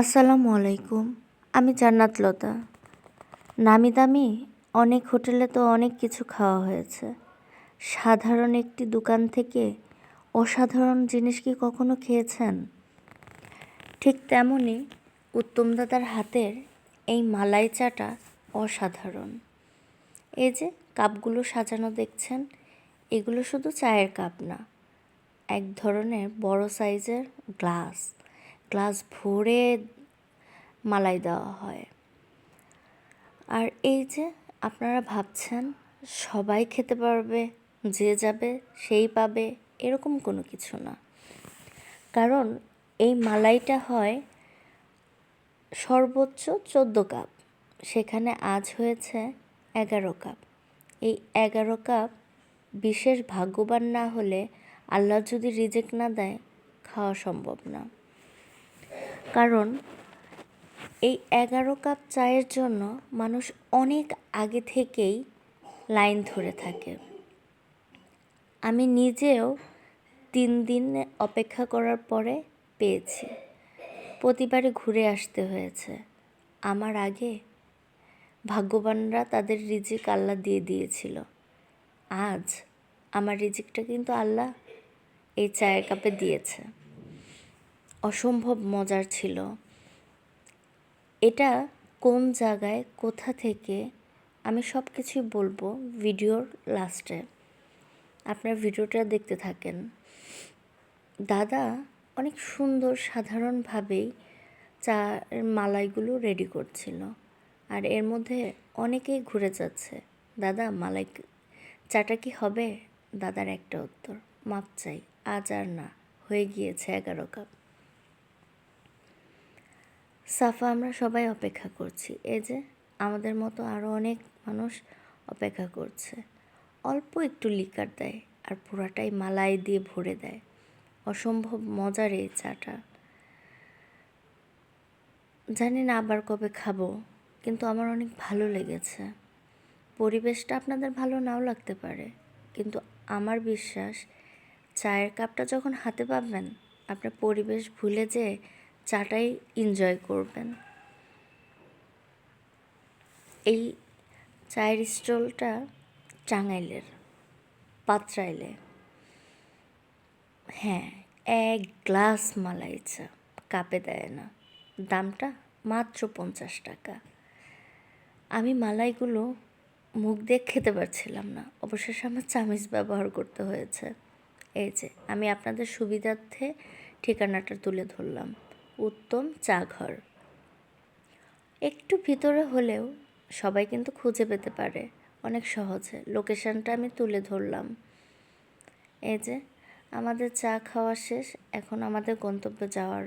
আসসালামু আলাইকুম, আমি জান্নাত লতা। নামি দামি, অনেক হোটেলে তো অনেক কিছু খাওয়া হয়েছে। সাধারণ একটি দোকান থেকে অসাধারণ জিনিস কি কখনো খেয়েছেন? ঠিক তেমনই উত্তম দাদার হাতের এই মালাই চাটা অসাধারণ। এই যে কাপগুলো সাজানো দেখছেন, এগুলো শুধু চায়ের কাপ না, এক ধরনের বড় সাইজের গ্লাস। গ্লাস ভরে মালাই দেওয়া হয়। আর এই যে আপনারা ভাবছেন, সবাই খেতে পারবে, যে যাবে, সেই পাবে, এরকম কোনো কিছু না। কারণ এই মালাইটা হয় সর্বোচ্চ চোদ্দ কাপ। সেখানে আজ হয়েছে এগারো কাপ। এই এগারো কাপ বিশেষ ভাগ্যবান না হলে আল্লাহ যদি রিজেক্ট না দেয়, খাওয়া সম্ভব না। কারণ এই এগারো কাপ চায়ের জন্য মানুষ অনেক আগে থেকেই লাইন ধরে থাকে। আমি নিজেও তিন দিন অপেক্ষা করার পরে পেয়েছি। প্রতিবারই ঘুরে আসতে হয়েছে। আমার আগে ভাগ্যবানরা তাদের রিজিক আল্লাহ দিয়ে দিয়েছিল। আজ আমার রিজিকটা কিন্তু আল্লাহ এই চায়ের কাপে দিয়েছে। অসম্ভব মজার ছিল। এটা কোন জায়গায়, কোথা থেকে, আমি সব কিছুই বলব ভিডিওর লাস্টে। আপনার ভিডিওটা দেখতে থাকেন। দাদা অনেক সুন্দর, সাধারণভাবেই চা মালাইগুলো রেডি করছিল। আর এর মধ্যে অনেকেই ঘুরে যাচ্ছে। দাদা, মালাই চাটা কি হবে? দাদার একটা উত্তর, মাপ চাই। আজ আর না, হয়ে গিয়েছে এগারো কাপ। সাফা, আমরা সবাই অপেক্ষা করছি। এই যে, আমাদের মতো আরও অনেক মানুষ অপেক্ষা করছে। অল্প একটু লিকার দেয় আর পুরাটাই মালাই দিয়ে ভরে দেয়। অসম্ভব মজার এই চাটা। জানি না আবার কবে খাব, কিন্তু আমার অনেক ভালো লেগেছে। পরিবেশটা আপনাদের ভালো নাও লাগতে পারে, কিন্তু আমার বিশ্বাস, চায়ের কাপটা যখন হাতে পাবেন, আপনার পরিবেশ ভুলে যে চাটাই এনজয় করবেন। এই চায়ের স্টলটা টাঙ্গাইলের, পাত্রাইলে। হ্যাঁ এক গ্লাস মালাই চা, কাপে দেয় না। দামটা মাত্র পঞ্চাশ টাকা। আমি মালাইগুলো মুখ দিয়ে খেতে পারছিলাম না। অবশেষে আমার চামিচ ব্যবহার করতে হয়েছে। এই যে, আমি আপনাদের সুবিধার্থে ঠিকানাটা তুলে ধরলাম। উত্তম চা ঘর একটু ভিতরে হলেও সবাই কিন্তু খুঁজে পেতে পারে, অনেক সহজে। লোকেশানটা আমি তুলে ধরলাম। এই যে, আমাদের চা খাওয়া শেষ, এখন আমাদের গন্তব্যে যাওয়ার